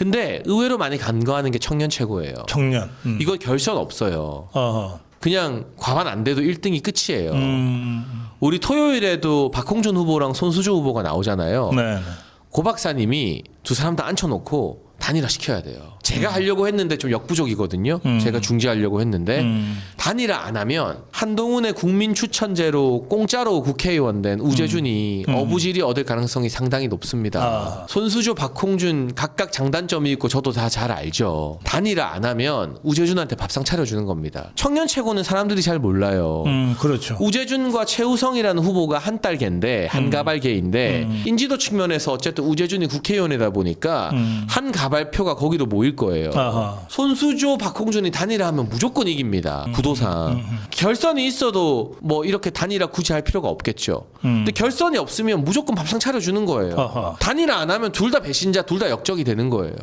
근데 의외로 많이 간과하는 게 청년 최고예요. 청년. 음. 이거 결선 없어요. 어허. 그냥 과반 안 돼도 1등이 끝이에요. 음. 우리 토요일에도 박홍준 후보랑 손수조 후보가 나오잖아요. 네. 네. 고 박사님이 두 사람 다 앉혀놓고 단일화 시켜야 돼요. 제가 하려고 했는데 좀 역부족이거든요. 음. 제가 중지하려고 했는데 음. 단일화 안 하면 한동훈의 국민 추천제로 공짜로 국회의원 된 우재준이 어부질이 얻을 가능성이 상당히 높습니다. 음. 아. 손수조, 박홍준 각각 장단점이 있고 저도 다 잘 알죠. 단일화 안 하면 우재준한테 밥상 차려주는 겁니다. 청년 최고는 사람들이 잘 몰라요. 음, 그렇죠. 우재준과 최우성이라는 후보가 한 딸개인데 한 가발계인데 인지도 측면에서 어쨌든 우재준이 국회의원이다 보니까 음. 한 가발 표가 거기도 모일 거예요. 아하. 손수조, 박홍준이 단일화하면 무조건 이깁니다. 음. 구도상 결선이 있어도 뭐 이렇게 단일화 굳이 할 필요가 없겠죠. 음. 근데 결선이 없으면 무조건 밥상 차려주는 거예요. 아하. 단일화 안 하면 둘 다 배신자, 둘 다 역적이 되는 거예요.